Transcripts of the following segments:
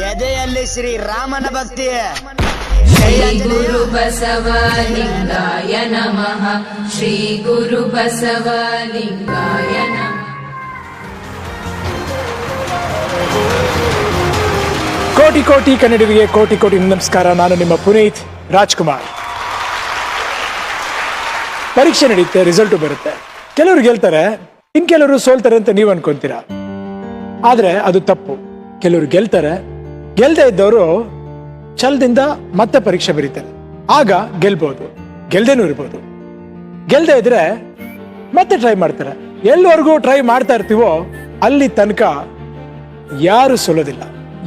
ಎದೆಯಲ್ಲಿ ಶ್ರೀ ರಾಮನ ಭಕ್ತಿ. ಜಯ ಗುರು ಬಸವ ಲಿಂಗಾಯ ನಮಃ. ಶ್ರೀ ಗುರು ಬಸವ ಲಿಂಗಾಯ ಕೋಟಿ ಕೋಟಿ ಕನ್ನಡಿಗರಿಗೆ ಕೋಟಿ ಕೋಟಿ ನಮಸ್ಕಾರ. ನಾನು ನಿಮ್ಮ ಪುನೀತ್ ರಾಜ್ಕುಮಾರ್. ಪರೀಕ್ಷೆ ನಡೆಯುತ್ತೆ ರಿಸಲ್ಟ್ ಬರುತ್ತೆ. ಕೆಲವರು ಗೆಲ್ತಾರೆ ಇನ್ ಕೆಲವರು ಸೋಲ್ತಾರೆ ಅಂತ ನೀವು ಅನ್ಕೊಂತೀರಾ? ಆದ್ರೆ ಅದು ತಪ್ಪು. ಕೆಲವರು ಗೆಲ್ತಾರೆ ಗೆಲ್ದೇ ಇದ್ದವರು ಛಲದಿಂದ ಮತ್ತೆ ಪರೀಕ್ಷೆ ಬರೀತಾರೆ. ಆಗ ಗೆಲ್ಬಹುದು ಗೆಲ್ದೇನೂ ಇರ್ಬೋದು. ಗೆಲ್ದೇ ಇದ್ರೆ ಮತ್ತೆ ಟ್ರೈ ಮಾಡ್ತಾರೆ. ಎಲ್ಲಿವರೆಗೂ ಟ್ರೈ ಮಾಡ್ತಾ ಇರ್ತೀವೋ ಅಲ್ಲಿ ತನಕ ಯಾರು ಸೋಲೋದಿಲ್ಲ.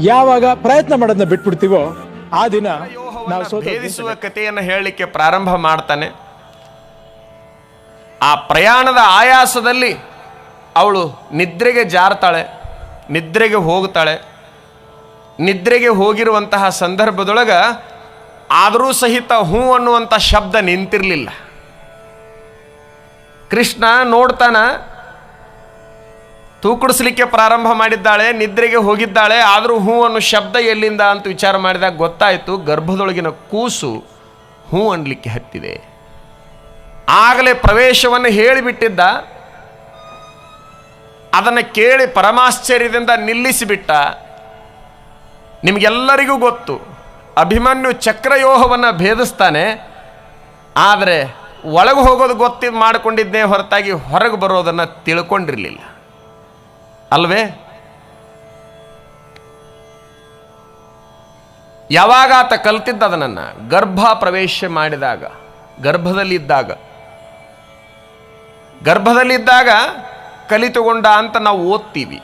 ಯಾವಾಗ ಪ್ರಯತ್ನ ಮಾಡೋದನ್ನ ಬಿಟ್ಬಿಡ್ತೀವೋ ಆ ದಿನ ನಾವು ಭೇದಿಸುವ ಕಥೆಯನ್ನು ಹೇಳಲಿಕ್ಕೆ ಪ್ರಾರಂಭ ಮಾಡ್ತಾನೆ. ಆ ಪ್ರಯಾಣದ ಆಯಾಸದಲ್ಲಿ ಅವಳು ನಿದ್ರೆಗೆ ಜಾರ್ತಾಳೆ ನಿದ್ರೆಗೆ ಹೋಗ್ತಾಳೆ. ನಿದ್ರೆಗೆ ಹೋಗಿರುವಂತಹ ಸಂದರ್ಭದೊಳಗೆ ಆದರೂ ಸಹಿತ ಹೂ ಅನ್ನುವಂಥ ಶಬ್ದ ನಿಂತಿರಲಿಲ್ಲ. ಕೃಷ್ಣ ನೋಡ್ತಾನ ತೂಕಡಿಸ್ಲಿಕ್ಕೆ ಪ್ರಾರಂಭ ಮಾಡಿದ್ದಾಳೆ, ನಿದ್ರೆಗೆ ಹೋಗಿದ್ದಾಳೆ, ಆದರೂ ಹೂ ಅನ್ನೋ ಶಬ್ದ ಎಲ್ಲಿಂದ? ಅಂತ ವಿಚಾರ ಮಾಡಿದಾಗ ಗೊತ್ತಾಯಿತು, ಗರ್ಭದೊಳಗಿನ ಕೂಸು ಹೂ ಅನ್ಲಿಕ್ಕೆ ಹತ್ತಿದೆ. ಆಗಲೇ ಪ್ರವೇಶವನ್ನು ಹೇಳಿಬಿಟ್ಟಿದ್ದ, ಅದನ್ನು ಕೇಳಿ ಪರಮಾಶ್ಚರ್ಯದಿಂದ ನಿಲ್ಲಿಸಿಬಿಟ್ಟ ನಿಮಗೆಲ್ಲರಿಗೂ ಗೊತ್ತು. ಅಭಿಮನ್ಯು ಚಕ್ರಯೋಹವನ್ನು ಭೇದಿಸ್ತಾನೆ. ಆದರೆ ಒಳಗೆ ಹೋಗೋದು ಗೊತ್ತಿ ಮಾಡಿಕೊಂಡಿದ್ದೇ ಹೊರತಾಗಿ ಹೊರಗೆ ಬರೋದನ್ನು ತಿಳ್ಕೊಂಡಿರಲಿಲ್ಲ. ಅಲ್ವೇ? ಯಾವಾಗ ಆತ ಕಲ್ತಿದ್ದ ಅದನ್ನು? ಗರ್ಭ ಪ್ರವೇಶ ಮಾಡಿದಾಗ, ಗರ್ಭದಲ್ಲಿದ್ದಾಗ. ಗರ್ಭದಲ್ಲಿದ್ದಾಗ ಕಲಿತುಕೊಂಡ ಅಂತ ನಾವು ಓದ್ತೀವಿ.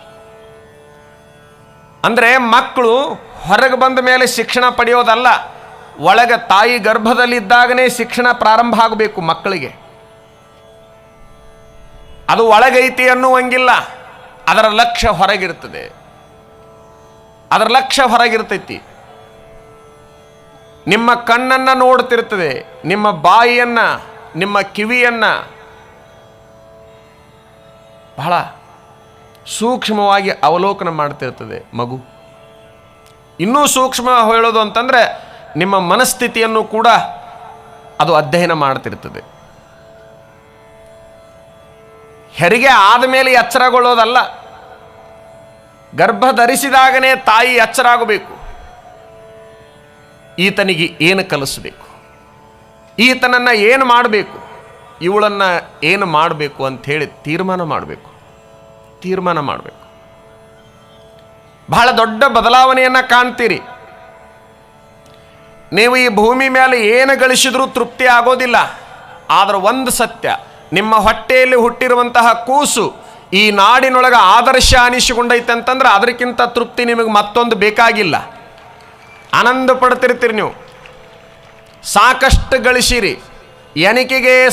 ಅಂದರೆ ಮಕ್ಕಳು ಹೊರಗೆ ಬಂದ ಮೇಲೆ ಶಿಕ್ಷಣ ಪಡೆಯೋದಲ್ಲ, ಒಳಗೆ ತಾಯಿ ಗರ್ಭದಲ್ಲಿದ್ದಾಗನೇ ಶಿಕ್ಷಣ ಪ್ರಾರಂಭ ಆಗಬೇಕು ಮಕ್ಕಳಿಗೆ. ಅದು ಒಳಗೈತಿ ಅನ್ನುವಂಗಿಲ್ಲ, ಅದರ ಲಕ್ಷ್ಯ ಹೊರಗಿರ್ತದೆ. ಅದರ ಲಕ್ಷ್ಯ ಹೊರಗಿರ್ತೈತಿ. ನಿಮ್ಮ ಕಣ್ಣನ್ನು ನೋಡ್ತಿರ್ತದೆ, ನಿಮ್ಮ ಬಾಯಿಯನ್ನ, ನಿಮ್ಮ ಕಿವಿಯನ್ನ. ಬಹಳ ಸೂಕ್ಷ್ಮವಾಗಿ ಅವಲೋಕನ ಮಾಡ್ತಿರ್ತದೆ ಮಗು. ಇನ್ನೂ ಸೂಕ್ಷ್ಮ ಹೇಳೋದು ಅಂತಂದರೆ ನಿಮ್ಮ ಮನಸ್ಥಿತಿಯನ್ನು ಕೂಡ ಅದು ಅಧ್ಯಯನ ಮಾಡ್ತಿರ್ತದೆ. ಹೆರಿಗೆ ಆದಮೇಲೆ ಎಚ್ಚರಗೊಳ್ಳೋದಲ್ಲ ಗರ್ಭ ಧರಿಸಿದಾಗನೇ ತಾಯಿ ಎಚ್ಚರಾಗಬೇಕು ಈತನಿಗೆ ಏನು ಕಲಿಸಬೇಕು? ಈತನನ್ನು ಏನು ಮಾಡಬೇಕು? ಇವಳನ್ನು ಏನು ಮಾಡಬೇಕು ಅಂಥೇಳಿ ತೀರ್ಮಾನ ಮಾಡಬೇಕು. ತೀರ್ಮಾನ ಮಾಡಬೇಕು. ಬಹಳ ದೊಡ್ಡ ಬದಲಾವಣೆಯನ್ನು ಕಾಣ್ತೀರಿ. ನೀವು ಈ ಭೂಮಿ ಮೇಲೆ ಏನು ಗಳಿಸಿದ್ರೂ ತೃಪ್ತಿ ಆಗೋದಿಲ್ಲ. ಆದರೆ ಒಂದು ಸತ್ಯ, ನಿಮ್ಮ ಹೊಟ್ಟೆಯಲ್ಲಿ ಹುಟ್ಟಿರುವಂತಹ ಕೂಸು ಈ ನಾಡಿನೊಳಗೆ ಆದರ್ಶ ಅನಿಸಿಕೊಂಡೈತೆ ಅಂತಂದ್ರೆ ಅದಕ್ಕಿಂತ ತೃಪ್ತಿ ನಿಮಗೆ ಮತ್ತೊಂದು ಬೇಕಾಗಿಲ್ಲ. ಆನಂದ ಪಡ್ತಿರ್ತೀರಿ ನೀವು. ಸಾಕಷ್ಟು ಗಳಿಸಿರಿ. ಎನಿಕೆಗೆ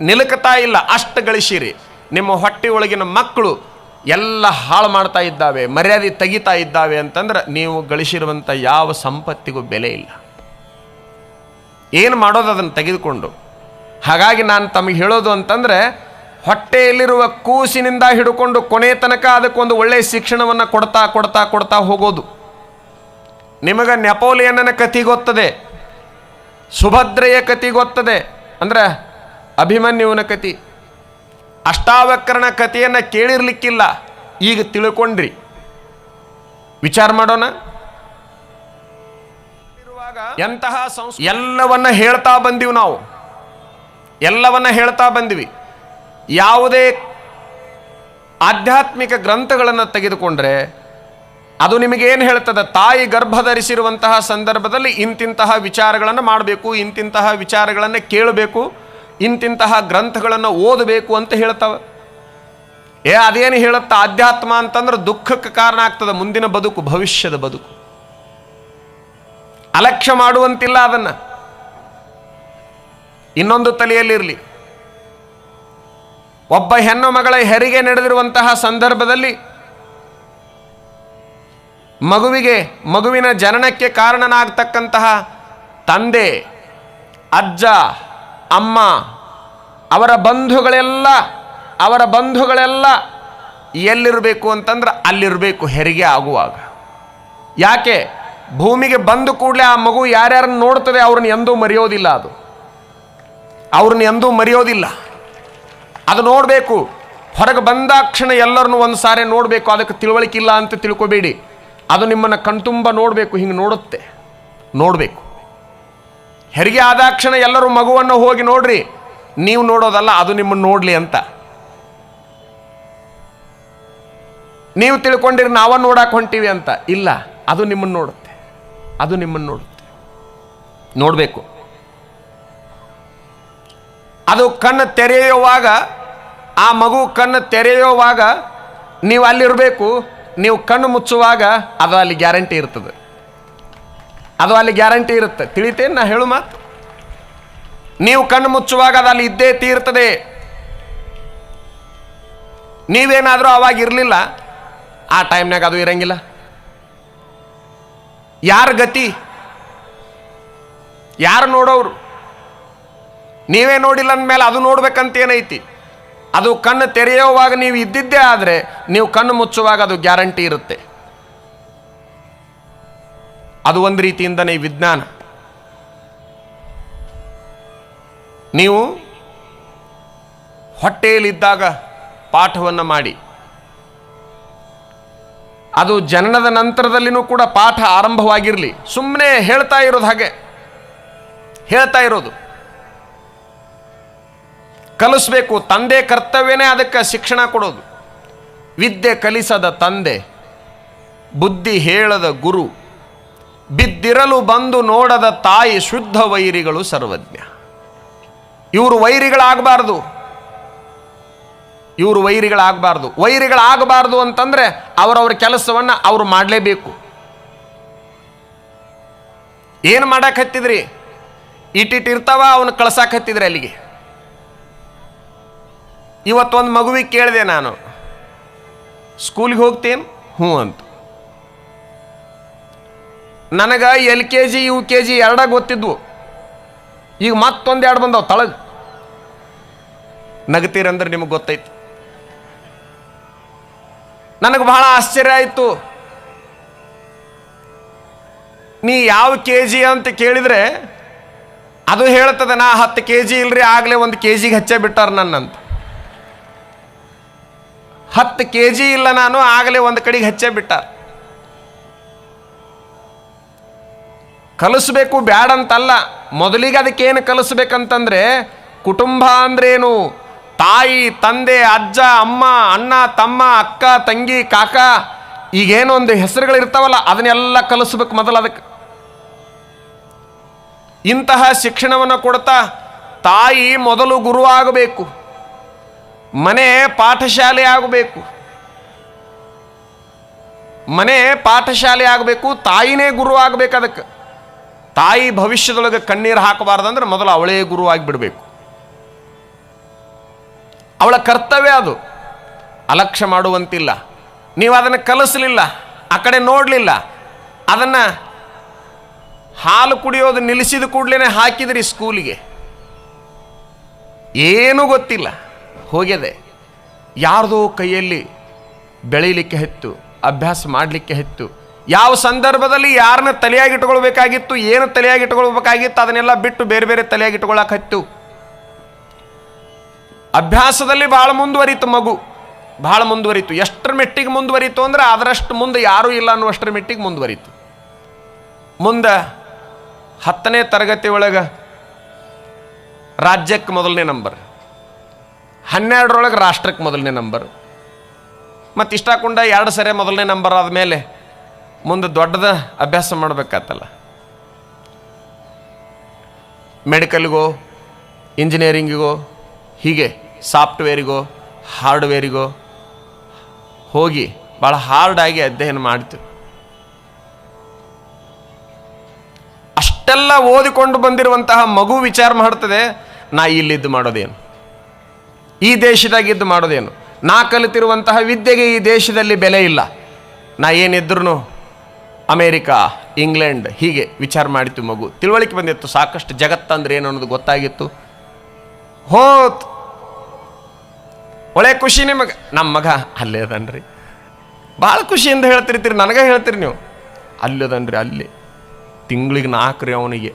ನಿಲುಕತಾ ಇಲ್ಲ, ಅಷ್ಟು ಗಳಿಸಿರಿ. ನಿಮ್ಮ ಹೊಟ್ಟೆ ಒಳಗಿನ ಮಕ್ಕಳು ಎಲ್ಲ ಹಾಳು ಮಾಡ್ತಾ ಇದ್ದಾವೆ, ಮರ್ಯಾದೆ ತೆಗಿತಾ ಇದ್ದಾವೆ ಅಂತಂದ್ರೆ ನೀವು ಗಳಿಸಿರುವಂಥ ಯಾವ ಸಂಪತ್ತಿಗೂ ಬೆಲೆ ಇಲ್ಲ. ಏನು ಮಾಡೋದು ಅದನ್ನು ತೆಗೆದುಕೊಂಡು? ಹಾಗಾಗಿ ನಾನು ತಮಗೆ ಹೇಳೋದು ಅಂತಂದರೆ, ಹೊಟ್ಟೆಯಲ್ಲಿರುವ ಕೂಸಿನಿಂದ ಹಿಡ್ಕೊಂಡು ಕೊನೆ ತನಕ ಅದಕ್ಕೊಂದು ಒಳ್ಳೆಯ ಶಿಕ್ಷಣವನ್ನು ಕೊಡ್ತಾ ಕೊಡ್ತಾ ಕೊಡ್ತಾ ಹೋಗೋದು. ನಿಮಗೆ ನೆಪೋಲಿಯನ್ನನ ಕಥೆ ಗೊತ್ತದೆ, ಸುಭದ್ರೆಯ ಕಥೆ ಗೊತ್ತದೆ, ಅಂದ್ರೆ ಅಭಿಮನ್ಯುವನ ಕಥೆ. ಅಷ್ಟಾವಕ್ರನ ಕಥೆಯನ್ನು ಕೇಳಿರ್ಲಿಕ್ಕಿಲ್ಲ. ಈಗ ತಿಳ್ಕೊಂಡ್ರಿ. ವಿಚಾರ ಮಾಡೋಣ. ಎಂತಹ ಸಂಸ್ ಎಲ್ಲವನ್ನ ಹೇಳ್ತಾ ಬಂದಿವಿ ನಾವು. ಎಲ್ಲವನ್ನ ಹೇಳ್ತಾ ಬಂದಿವಿ. ಯಾವುದೇ ಆಧ್ಯಾತ್ಮಿಕ ಗ್ರಂಥಗಳನ್ನು ತೆಗೆದುಕೊಂಡ್ರೆ ಅದು ನಿಮಗೇನು ಹೇಳ್ತದೆ? ತಾಯಿ ಗರ್ಭ ಧರಿಸಿರುವಂತಹ ಸಂದರ್ಭದಲ್ಲಿ ಇಂತಿಂತಹ ವಿಚಾರಗಳನ್ನು ಮಾಡಬೇಕು ಇಂತಿಂತಹ ವಿಚಾರಗಳನ್ನು ಕೇಳಬೇಕು. ಇಂತಿಂತಹ ಗ್ರಂಥಗಳನ್ನು ಓದಬೇಕು ಅಂತ ಹೇಳ್ತಾವೆ. ಏ, ಅದೇನು ಹೇಳುತ್ತಾ? ಆಧ್ಯಾತ್ಮ ಅಂತಂದ್ರೆ ದುಃಖಕ್ಕೆ ಕಾರಣ ಆಗ್ತದೆ, ಮುಂದಿನ ಬದುಕು, ಭವಿಷ್ಯದ ಬದುಕು. ಅಲಕ್ಷ್ಯ ಮಾಡುವಂತಿಲ್ಲ ಅದನ್ನು. ಇನ್ನೊಂದು ತಲೆಯಲ್ಲಿರಲಿ. ಒಬ್ಬ ಹೆಣ್ಣು ಮಗಳ ಹೆರಿಗೆ ನಡೆದಿರುವಂತಹ ಸಂದರ್ಭದಲ್ಲಿ ಮಗುವಿಗೆ, ಮಗುವಿನ ಜನನಕ್ಕೆ ಕಾರಣನಾಗ್ತಕ್ಕಂತಹ ತಂದೆ, ಅಜ್ಜ ಅಮ್ಮ, ಅವರ ಬಂಧುಗಳೆಲ್ಲ ಅವರ ಬಂಧುಗಳೆಲ್ಲ ಎಲ್ಲಿರಬೇಕು ಅಂತಂದ್ರೆ ಅಲ್ಲಿರಬೇಕು ಹೆರಿಗೆ ಆಗುವಾಗ. ಯಾಕೆ? ಭೂಮಿಗೆ ಬಂದ ಕೂಡಲೇ ಆ ಮಗು ಯಾರ್ಯಾರನ್ನು ನೋಡ್ತದೆ ಅವ್ರನ್ನ ಎಂದೂ ಮರೆಯೋದಿಲ್ಲ ಅದು. ಅವ್ರನ್ನ ಎಂದೂ ಮರೆಯೋದಿಲ್ಲ. ಅದು ನೋಡಬೇಕು. ಹೊರಗೆ ಬಂದಾಕ್ಷಣ ಎಲ್ಲರನ್ನೂ ಒಂದು ಸಾರಿ ನೋಡಬೇಕು. ಅದಕ್ಕೆ ತಿಳುವಳಿಕೆ ಇಲ್ಲ ಅಂತ ತಿಳ್ಕೊಬೇಡಿ. ಅದು ನಿಮ್ಮನ್ನು ಕಣ್ತುಂಬ ನೋಡಬೇಕು. ಹಿಂಗೆ ನೋಡುತ್ತೆ. ನೋಡಬೇಕು. ಹೆರಿಗೆ ಆದಾಕ್ಷಣ ಎಲ್ಲರೂ ಮಗುವನ್ನು ಹೋಗಿ ನೋಡ್ರಿ. ನೀವು ನೋಡೋದಲ್ಲ, ಅದು ನಿಮ್ಮನ್ನು ನೋಡಲಿ ಅಂತ. ನೀವು ತಿಳ್ಕೊಂಡಿರಿ ನಾವ ನೋಡಕ್ಕೆ ಹೊಂಟೀವಿ ಅಂತ. ಇಲ್ಲ, ಅದು ನಿಮ್ಮನ್ನು ನೋಡುತ್ತೆ. ಅದು ನಿಮ್ಮನ್ನು ನೋಡುತ್ತೆ. ನೋಡಬೇಕು. ಅದು ಕಣ್ಣು ತೆರೆಯುವಾಗ, ಆ ಮಗು ಕಣ್ಣು ತೆರೆಯುವಾಗ, ನೀವು ಅಲ್ಲಿರಬೇಕು, ನೀವು ಕಣ್ಣು ಮುಚ್ಚುವಾಗ, ಅದು ಅಲ್ಲಿ ಗ್ಯಾರಂಟಿ ಇರ್ತದೆ. ಅದು ಅಲ್ಲಿ ಗ್ಯಾರಂಟಿ ಇರುತ್ತೆ. ತಿಳಿತೇನೆ? ನಾ ಹೇಳು ಮಾತು. ನೀವು ಕಣ್ಣು ಮುಚ್ಚುವಾಗ ಅದು ಅಲ್ಲಿ ಇದ್ದೇ ತೀರ್ತದೆ. ನೀವೇನಾದರೂ ಅವಾಗ ಇರಲಿಲ್ಲ, ಆ ಟೈಮ್ನಾಗ ಅದು ಇರಂಗಿಲ್ಲ. ಯಾರ ಗತಿ? ಯಾರು ನೋಡೋರು ನೀವೇ ನೋಡಿಲ್ಲ ಅಂದಮೇಲೆ ಅದು ನೋಡ್ಬೇಕಂತ ಏನೈತಿ ಅದು ಕಣ್ಣು ತೆರೆಯುವಾಗ ನೀವು ಇದ್ದಿದ್ದೇ ಆದರೆ, ನೀವು ಕಣ್ಣು ಮುಚ್ಚುವಾಗ ಅದು ಗ್ಯಾರಂಟಿ ಇರುತ್ತೆ. ಅದು ಒಂದು ರೀತಿಯಿಂದನೇ ವಿಜ್ಞಾನ. ನೀವು ಹೊಟ್ಟೆಯಲ್ಲಿದ್ದಾಗ ಪಾಠವನ್ನು ಮಾಡಿ. ಅದು ಜನನದ ನಂತರದಲ್ಲಿನೂ ಕೂಡ ಪಾಠ ಆರಂಭವಾಗಿರಲಿ. ಸುಮ್ಮನೆ ಹೇಳ್ತಾ ಇರೋದು ಹಾಗೆ. ಹೇಳ್ತಾ ಇರೋದು. ಕಲಿಸ್ಬೇಕು. ತಂದೆ ಕರ್ತವ್ಯನೇ ಅದಕ್ಕೆ ಶಿಕ್ಷಣ ಕೊಡೋದು. ವಿದ್ಯೆ ಕಲಿಸದ ತಂದೆ, ಬುದ್ಧಿ ಹೇಳದ ಗುರು. ಬಿದ್ದಿರಲು ಬಂದು ನೋಡದ ತಾಯಿ ಶುದ್ಧ ವೈರಿಗಳು ಸರ್ವಜ್ಞ. ಇವರು ವೈರಿಗಳಾಗಬಾರ್ದು. ಇವರು ವೈರಿಗಳಾಗಬಾರ್ದು. ವೈರಿಗಳಾಗಬಾರ್ದು ಅಂತಂದ್ರೆ ಅವರವ್ರ ಕೆಲಸವನ್ನು ಅವರು ಮಾಡಲೇಬೇಕು. ಏನು ಮಾಡಕ್ಕೆ ಹತ್ತಿದ್ರಿ? ಇಟ್ಟಿಟ್ಟು ಇರ್ತಾವ, ಅವನು ಕಳ್ಸಕ್ಕೆ ಅಲ್ಲಿಗೆ? ಇವತ್ತೊಂದು ಮಗುವಿಗೆ ಕೇಳಿದೆ ನಾನು. ಸ್ಕೂಲಿಗೆ ಹೋಗ್ತೇನೆ? ಹ್ಞೂ ಅಂತ. ನನಗೆ L K G, U K G ಎರಡ ಗೊತ್ತಿದ್ವು. ಈಗ ಮತ್ತೊಂದು ಎರಡು ಬಂದವು, ತಳಗ. ನಗತೀರಂದ್ರೆ ನಿಮಗೆ ಗೊತ್ತೈತಿ. ನನಗೆ ಬಹಳ ಆಶ್ಚರ್ಯ ಆಯಿತು. ನೀ ಯಾವ ಕೆ ಜಿ ಅಂತ ಕೇಳಿದ್ರೆ, ಅದು ಹೇಳ್ತದೆ, ನಾ ಹತ್ತು ಕೆ ಜಿ ಇಲ್ರಿ, ಆಗಲೇ ಒಂದು ಕೆ ಜಿಗೆ ಹಚ್ಚೇ ಬಿಟ್ಟಾರ ನನ್ನಂತ. ಹತ್ತು ಕೆ ಜಿ ಇಲ್ಲ ನಾನು, ಆಗಲೇ ಒಂದು ಕಡೆಗೆ ಹಚ್ಚೇ ಬಿಟ್ಟಾರ. ಕಲಿಸ್ಬೇಕು ಬ್ಯಾಡ ಅಂತಲ್ಲ ಮೊದಲಿಗೆ ಅದಕ್ಕೆ ಏನು ಕಲಿಸ್ಬೇಕಂತಂದ್ರೆ ಕುಟುಂಬ ಅಂದ್ರೇನು? ತಾಯಿ, ತಂದೆ, ಅಜ್ಜ, ಅಮ್ಮ, ಅಣ್ಣ, ತಮ್ಮ, ಅಕ್ಕ, ತಂಗಿ, ಕಾಕ ಈಗೇನೊಂದು ಒಂದು ಹೆಸರುಗಳು ಇರ್ತಾವಲ್ಲ ಅದನ್ನೆಲ್ಲ ಕಲಿಸ್ಬೇಕು ಮೊದಲು ಅದಕ್ಕೆ. ಇಂತಹ ಶಿಕ್ಷಣವನ್ನು ಕೊಡ್ತಾ ತಾಯಿ ಮೊದಲು ಗುರು ಆಗಬೇಕು. ಮನೆ ಪಾಠಶಾಲೆ ಆಗಬೇಕು. ಮನೆ ಪಾಠಶಾಲೆ ಆಗಬೇಕು, ತಾಯಿನೇ ಗುರು ಆಗಬೇಕು ಅದಕ್ಕೆ. ತಾಯಿ ಭವಿಷ್ಯದೊಳಗೆ ಕಣ್ಣೀರು ಹಾಕಬಾರ್ದಂದ್ರೆ ಮೊದಲು ಅವಳೇ ಗುರುವಾಗಿ ಬಿಡಬೇಕು. ಅವಳ ಕರ್ತವ್ಯ ಅದು. ಅಲಕ್ಷ್ಯ ಮಾಡುವಂತಿಲ್ಲ. ನೀವು ಅದನ್ನು ಕಲಿಸಲಿಲ್ಲ, ಆ ಕಡೆ ನೋಡಲಿಲ್ಲ. ಅದನ್ನು ಹಾಲು ಕುಡಿಯೋದು ನಿಲ್ಲಿಸಿದ ಕೂಡಲೇ ಹಾಕಿದ್ರಿ ಸ್ಕೂಲಿಗೆ. ಏನೂ ಗೊತ್ತಿಲ್ಲ. ಹೋಗ್ಯದೆ. ಯಾರ್ದೋ ಕೈಯಲ್ಲಿ ಬೆಳೀಲಿಕ್ಕೆ ಹೆತ್ತು, ಅಭ್ಯಾಸ ಮಾಡಲಿಕ್ಕೆ ಹೆತ್ತು ಯಾವ ಸಂದರ್ಭದಲ್ಲಿ ಯಾರನ್ನ ತಲೆಯಾಗಿಟ್ಕೊಳ್ಬೇಕಾಗಿತ್ತು ಏನು ತಲೆಯಾಗಿಟ್ಕೊಳ್ಬೇಕಾಗಿತ್ತು ಅದನ್ನೆಲ್ಲ ಬಿಟ್ಟು ಬೇರೆ ಬೇರೆ ತಲೆಯಾಗಿ ಹತ್ತು ಅಭ್ಯಾಸದಲ್ಲಿ ಭಾಳ ಮುಂದುವರಿತು ಮಗು. ಭಾಳ ಮುಂದುವರಿತು. ಎಷ್ಟರ ಮೆಟ್ಟಿಗೆ ಮುಂದುವರಿತು ಅಂದ್ರೆ ಅದರಷ್ಟು ಮುಂದೆ ಯಾರೂ ಇಲ್ಲ ಅನ್ನುವಷ್ಟರ ಮೆಟ್ಟಿಗೆ ಮುಂದುವರಿತು. ಮುಂದೆ ಹತ್ತನೇ ತರಗತಿ ಒಳಗೆ ರಾಜ್ಯಕ್ಕೆ ಮೊದಲನೇ ನಂಬರ್. ಹನ್ನೆರಡರೊಳಗೆ ರಾಷ್ಟ್ರಕ್ಕೆ ಮೊದಲನೇ ನಂಬರ್. ಮತ್ತು ಇಷ್ಟಾಕೊಂಡ ಎರಡು ಸರಿ ಮೊದಲನೇ ನಂಬರ್ ಆದಮೇಲೆ ಮುಂದೆ ದೊಡ್ಡದ ಅಭ್ಯಾಸ ಮಾಡಬೇಕಾತಲ್ಲ. ಮೆಡಿಕಲ್ಗೋ, ಇಂಜಿನಿಯರಿಂಗಿಗೋ, ಹೀಗೆ ಸಾಫ್ಟ್ವೇರಿಗೋ, ಹಾರ್ಡ್ವೇರಿಗೋ ಹೋಗಿ ಭಾಳ ಹಾರ್ಡಾಗಿ ಅಧ್ಯಯನ ಮಾಡ್ತೀವಿ. ಅಷ್ಟೆಲ್ಲ ಓದಿಕೊಂಡು ಬಂದಿರುವಂತಹ ಮಗು ವಿಚಾರ ಮಾಡ್ತದೆ, ನಾ ಇಲ್ಲಿದ್ದು ಮಾಡೋದೇನು? ಈ ದೇಶದಾಗಿದ್ದು ಮಾಡೋದೇನು? ನಾ ಕಲಿತಿರುವಂತಹ ವಿದ್ಯೆಗೆ ಈ ದೇಶದಲ್ಲಿ ಬೆಲೆ ಇಲ್ಲ. ನಾ ಏನಿದ್ರು ಅಮೇರಿಕಾ, ಇಂಗ್ಲೆಂಡ್ ಹೀಗೆ ವಿಚಾರ ಮಾಡಿತ್ತು ಮಗು. ತಿಳುವಳಿಕೆ ಬಂದಿತ್ತು, ಸಾಕಷ್ಟು ಜಗತ್ತಂದ್ರೆ ಏನು ಅನ್ನೋದು ಗೊತ್ತಾಗಿತ್ತು. ಹೋತ್! ಒಳ್ಳೆ ಖುಷಿ ನಿಮಗೆ. ನಮ್ಮ ಮಗ ಅಲ್ಲೇ ಅದನ್ರಿ. ಭಾಳ ಖುಷಿಯಿಂದ ಹೇಳ್ತಿರ್ತೀರಿ, ನನಗೆ ಹೇಳ್ತೀರಿ ನೀವು. ಅಲ್ಲದನ್ರಿ ಅಲ್ಲಿ. ತಿಂಗಳಿಗೆ ನಾಲ್ಕು ರೀ ಅವನಿಗೆ.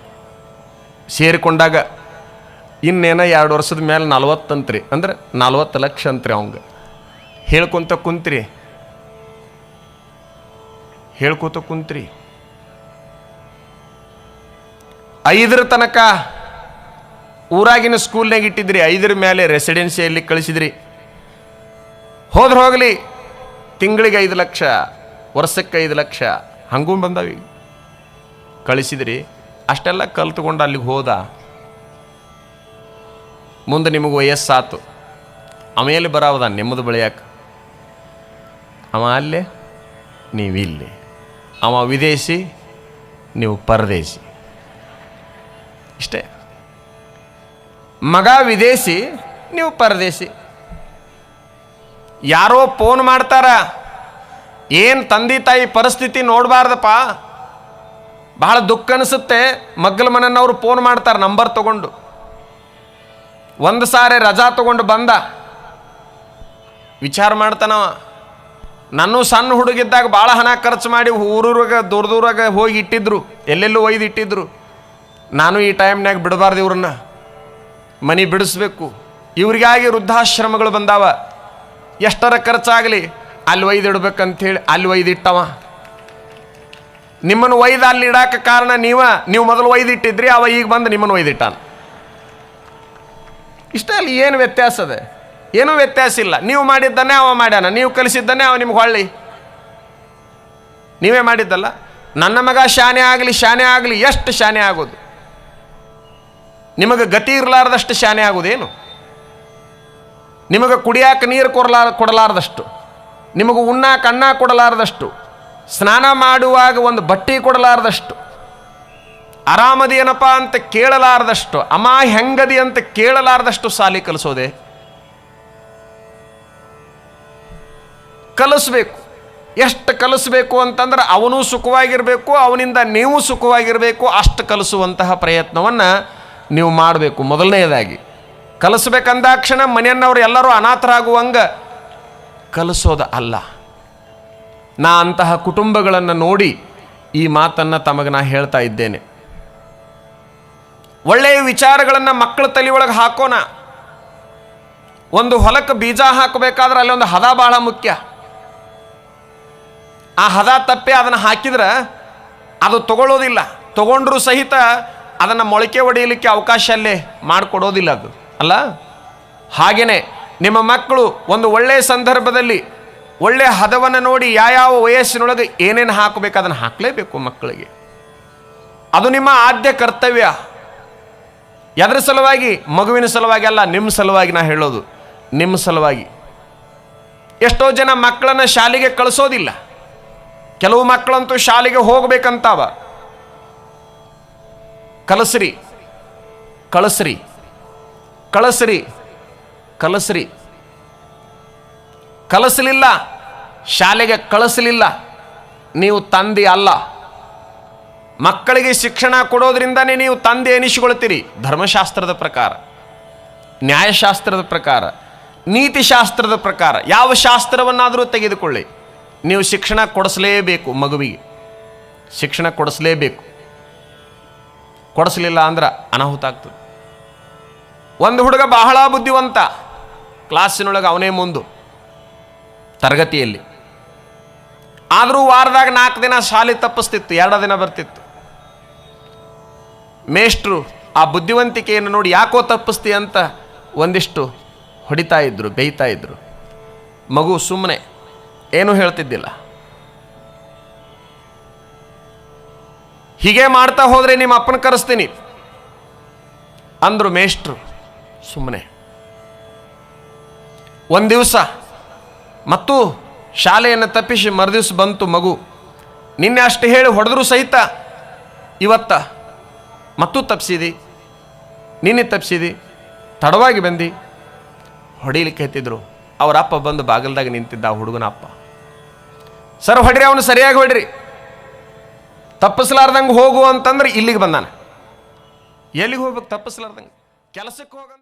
ಸೇರಿಕೊಂಡಾಗ ಇನ್ನೇನೋ ಎರಡು ವರ್ಷದ ಮೇಲೆ ನಲ್ವತ್ತಂತ್ರಿ. ಅಂದ್ರೆ ನಲ್ವತ್ತು ಲಕ್ಷ ಅಂತ್ರಿ ಅವಂಗೆ. ಹೇಳ್ಕೊಂತ ಕುಂತ್ರಿ. ಹೇಳ್ಕೊತ ಕುಂತ್ರಿ. ಐದರ ತನಕ ಊರಾಗಿನ ಸ್ಕೂಲ್ನಾಗ ಇಟ್ಟಿದ್ರಿ, ಐದರ ಮೇಲೆ ರೆಸಿಡೆನ್ಸಿಯಲ್ಲಿ ಕಳಿಸಿದ್ರಿ. ಹೋದ್ರೆ ಹೋಗಲಿ, ತಿಂಗಳಿಗೆ ಐದು ಲಕ್ಷ ವರ್ಷಕ್ಕೆ ಐದು ಲಕ್ಷ, ಹಂಗೂ ಬಂದಾವಿ ಕಳಿಸಿದ್ರಿ, ಅಷ್ಟೆಲ್ಲ ಕಲ್ತ್ಕೊಂಡು ಅಲ್ಲಿಗೆ ಹೋದ. ಮುಂದೆ ನಿಮಗೆ ವಯಸ್ಸಾತು. ಆಮೇಲೆ ಬರಾವದ ನಿಮ್ಮದು ಬೆಳೆಯಕ್ಕೆ ಅವ ಅಲ್ಲೇ ನೀವು ಇಲ್ಲಿ ಅವ ವಿದೇಶಿ, ನೀವು ಪರದೇಶಿ. ಇಷ್ಟೇ. ಮಗ ವಿದೇಶಿ, ನೀವು ಪರದೇಶಿ. ಯಾರೋ ಫೋನ್ ಮಾಡ್ತಾರ, ಏನು ತಂದೆ ತಾಯಿ ಪರಿಸ್ಥಿತಿ ನೋಡಬಾರ್ದಪ್ಪ? ಬಹಳ ದುಃಖ ಅನಿಸುತ್ತೆ, ಮಗ್ಗಲ ಮನನ್ನವರು ಫೋನ್ ಮಾಡ್ತಾರೆ, ನಂಬರ್ ತಗೊಂಡು. ಒಂದು ಸಾರಿ ರಜಾ ತಗೊಂಡು ಬಂದ. ವಿಚಾರ ಮಾಡ್ತಾನವ. ನಾನು ಸಣ್ಣ ಹುಡುಗಿದ್ದಾಗ ಭಾಳ ಹಣ ಖರ್ಚು ಮಾಡಿ ಊರೂರಾಗ, ದೂರ ದೂರಾಗ ಹೋಗಿ ಇಟ್ಟಿದ್ರು. ಎಲ್ಲೆಲ್ಲೂ ಒಯ್ದು ಇಟ್ಟಿದ್ರು. ನಾನು ಈ ಟೈಮ್ನಾಗ ಬಿಡಬಾರ್ದು ಇವ್ರನ್ನ. ಮನೆ ಬಿಡಿಸ್ಬೇಕು. ಇವ್ರಿಗಾಗಿ ವೃದ್ಧಾಶ್ರಮಗಳು ಬಂದಾವ. ಎಷ್ಟರ ಖರ್ಚಾಗಲಿ? ಅಲ್ಲಿ ಒಯ್ದಿಡ್ಬೇಕಂಥೇಳಿ ಅಲ್ಲಿ ಒಯ್ದಿಟ್ಟವ ನಿಮ್ಮನ್ನು ಒಯ್ದು ಅಲ್ಲಿ ಇಡಾಕೆ ಕಾರಣ ನೀವ, ನೀವು ಮೊದಲು ಒಯ್ದಿಟ್ಟಿದ್ರಿ ಅವ ಈಗ ಬಂದು ನಿಮ್ಮನ್ನು ಒಯ್ದಿಟ್ಟಾನ ಇಷ್ಟ ಅಲ್ಲಿ ಏನು ವ್ಯತ್ಯಾಸ ಅದ? ಏನೂ ವ್ಯತ್ಯಾಸ ಇಲ್ಲ. ನೀವು ಮಾಡಿದ್ದನ್ನೇ ಅವ ಮಾಡ್ಯಾನ. ನೀವು ಕಲಿಸಿದ್ದನ್ನೇ ಅವ ನಿಮ್ಗೆ ಹೊಳ್ಳಿ. ನೀವೇ ಮಾಡಿದ್ದಲ್ಲ? ನನ್ನ ಮಗ ಶಾನೆ ಆಗಲಿ ಶಾನೆ ಆಗಲಿ, ಎಷ್ಟು ಶಾನೆ ಆಗೋದು? ನಿಮಗೆ ಗತಿ ಇರಲಾರ್ದಷ್ಟು ಶಾನೆ ಆಗೋದೇನು? ನಿಮಗೆ ಕುಡಿಯಾಕ ನೀರು ಕೊಡಲಾರ ಕೊಡಲಾರ್ದಷ್ಟು. ನಿಮಗೆ ಉಣ್ಣ, ಕಣ್ಣ ಕೊಡಲಾರ್ದಷ್ಟು. ಸ್ನಾನ ಮಾಡುವಾಗ ಒಂದು ಬಟ್ಟೆ ಕೊಡಲಾರ್ದಷ್ಟು. ಆರಾಮದಿ ಏನಪ್ಪ ಅಂತ ಕೇಳಲಾರ್ದಷ್ಟು. ಅಮ್ಮ ಹೆಂಗದಿ ಅಂತ ಕೇಳಲಾರ್ದಷ್ಟು ಸಾಲಿ ಕಲಿಸೋದೆ? ಕಲಿಸ್ಬೇಕು. ಎಷ್ಟು ಕಲಿಸ್ಬೇಕು ಅಂತಂದ್ರೆ ಅವನು ಸುಖವಾಗಿರಬೇಕು, ಅವನಿಂದ ನೀವು ಸುಖವಾಗಿರಬೇಕು, ಅಷ್ಟು ಕಲಿಸುವಂತಹ ಪ್ರಯತ್ನವನ್ನು ನೀವು ಮಾಡಬೇಕು. ಮೊದಲನೆಯದಾಗಿ ಕಲಿಸ್ಬೇಕಂದಾಕ್ಷಣ ಮನೆಯನ್ನವರು ಎಲ್ಲರೂ ಅನಾಥರಾಗುವಂಗ ಕಲಿಸೋದು ಅಲ್ಲ. ನಾ ಅಂತಹ ಕುಟುಂಬಗಳನ್ನು ನೋಡಿ ಈ ಮಾತನ್ನು ತಮಗೆ ನಾ ಹೇಳ್ತಾ ಇದ್ದೇನೆ. ಒಳ್ಳೆಯ ವಿಚಾರಗಳನ್ನು ಮಕ್ಕಳ ತಲೆ ಒಳಗೆ ಹಾಕೋಣ. ಒಂದು ಹೊಲಕ್ಕೆ ಬೀಜ ಹಾಕಬೇಕಾದ್ರೆ ಅಲ್ಲಿ ಒಂದು ಹದ ಭಾಳ ಮುಖ್ಯ. ಆ ಹದ ತಪ್ಪಿ ಅದನ್ನು ಹಾಕಿದ್ರೆ ಅದು ತಗೊಳ್ಳೋದಿಲ್ಲ. ತಗೊಂಡ್ರೂ ಸಹಿತ ಅದನ್ನು ಮೊಳಕೆ ಒಡೆಯಲಿಕ್ಕೆ ಅವಕಾಶ ಅಲ್ಲೇ ಮಾಡಿಕೊಡೋದಿಲ್ಲ ಅದು. ಅಲ್ಲ? ಹಾಗೆಯೇ ನಿಮ್ಮ ಮಕ್ಕಳು ಒಂದು ಒಳ್ಳೆಯ ಸಂದರ್ಭದಲ್ಲಿ ಒಳ್ಳೆಯ ಹದವನ್ನು ನೋಡಿ ಯಾವ್ಯಾವ ವಯಸ್ಸಿನೊಳಗೆ ಏನೇನು ಹಾಕಬೇಕು ಅದನ್ನು ಹಾಕಲೇಬೇಕು ಮಕ್ಕಳಿಗೆ. ಅದು ನಿಮ್ಮ ಆದ್ಯ ಕರ್ತವ್ಯ. ಎದರ ಸಲುವಾಗಿ? ಮಗುವಿನ ಸಲುವಾಗಿ ಅಲ್ಲ ನಿಮ್ಮ ಸಲುವಾಗಿ ನಾ ಹೇಳೋದು. ನಿಮ್ಮ ಸಲುವಾಗಿ. ಎಷ್ಟೋ ಜನ ಮಕ್ಕಳನ್ನು ಶಾಲೆಗೆ ಕಳಿಸೋದಿಲ್ಲ. ಕೆಲವು ಮಕ್ಕಳಂತೂ ಶಾಲೆಗೆ ಹೋಗ್ಬೇಕಂತಾವ. ಕಲಸ್ರಿ, ಕಳಸ್ರಿ ಕಳಸ್ರಿ, ಕಲಸ್ರಿ. ಕಲಸಲಿಲ್ಲ, ಶಾಲೆಗೆ ಕಳಿಸಲಿಲ್ಲ, ನೀವು ತಂದೆ ಅಲ್ಲ. ಮಕ್ಕಳಿಗೆ ಶಿಕ್ಷಣ ಕೊಡೋದ್ರಿಂದನೇ ನೀವು ತಂದೆ ಎನಿಸಿಕೊಳ್ತೀರಿ. ಧರ್ಮಶಾಸ್ತ್ರದ ಪ್ರಕಾರ, ನ್ಯಾಯಶಾಸ್ತ್ರದ ಪ್ರಕಾರ, ನೀತಿಶಾಸ್ತ್ರದ ಪ್ರಕಾರ, ಯಾವ ಶಾಸ್ತ್ರವನ್ನಾದರೂ ತೆಗೆದುಕೊಳ್ಳಿ. ನೀವು ಶಿಕ್ಷಣ ಕೊಡಿಸಲೇಬೇಕು ಮಗುವಿಗೆ. ಶಿಕ್ಷಣ ಕೊಡಿಸಲೇಬೇಕು. ಕೊಡಿಸಲಿಲ್ಲ ಅಂದ್ರೆ ಅನಾಹುತ ಆಗ್ತದೆ. ಒಂದು ಹುಡುಗ ಬಹಳ ಬುದ್ಧಿವಂತ. ಕ್ಲಾಸಿನೊಳಗೆ ಅವನೇ ಮುಂದು. ತರಗತಿಯಲ್ಲಿ. ಆದರೂ ವಾರದಾಗ ನಾಲ್ಕು ದಿನ ಶಾಲೆ ತಪ್ಪಿಸ್ತಿತ್ತು, ಎರಡು ದಿನ ಬರ್ತಿತ್ತು. ಮೇಷ್ಟ್ರು, ಆ ಬುದ್ಧಿವಂತಿಕೆಯನ್ನು ನೋಡಿ ಯಾಕೋ ತಪ್ಪಿಸ್ತಿ ಅಂತ ಒಂದಿಷ್ಟು ಹೊಡಿತಾ ಇದ್ರು, ಬೇಯ್ತಾ ಇದ್ರು. ಮಗು ಸುಮ್ಮನೆ ಏನೂ ಹೇಳ್ತಿದ್ದಿಲ್ಲ. ಹೀಗೆ ಮಾಡ್ತಾ ಹೋದರೆ ನಿಮ್ಮ ಅಪ್ಪನ ಕರೆಸ್ತೀನಿ. ಅಂದ್ರು ಮೇಷ್ಟ್ರು ಸುಮ್ಮನೆ ಒಂದು ದಿವಸ ಮತ್ತು ಶಾಲೆಯನ್ನು ತಪ್ಪಿಸಿ ಮರುದಿವ್ಸ ಬಂತು ಮಗು. ನಿನ್ನೆ ಅಷ್ಟು ಹೇಳಿ ಹೊಡೆದ್ರು ಸಹಿತ. ಇವತ್ತ ಮತ್ತು ತಪ್ಪಿಸಿದಿ ನಿನ್ನೆ ತಪ್ಪಿಸಿದಿ ತಡವಾಗಿ ಬಂದು. ಹೊಡೀಲಿಕ್ಕೆ ಎತ್ತಿದ್ರು. ಅವ್ರ ಅಪ್ಪ ಬಂದು ಬಾಗಿಲ್ದಾಗ ನಿಂತಿದ್ದ ಆ ಹುಡುಗನ ಅಪ್ಪ. ಸರ್, ಹೊಡ್ರಿ, ಅವನು ಸರಿಯಾಗಿ ಹೊಡ್ರಿ. ತಪ್ಪಿಸ್ಲಾರ್ದಂಗೆ ಹೋಗು ಅಂತಂದ್ರೆ ಇಲ್ಲಿಗೆ ಬಂದಾನೆ. ಎಲ್ಲಿಗೆ ಹೋಗ್ಬೇಕು ತಪ್ಪಿಸ್ಲಾರ್ದಂಗೆ? ಕೆಲಸಕ್ಕೆ ಹೋಗಂದ್ರೆ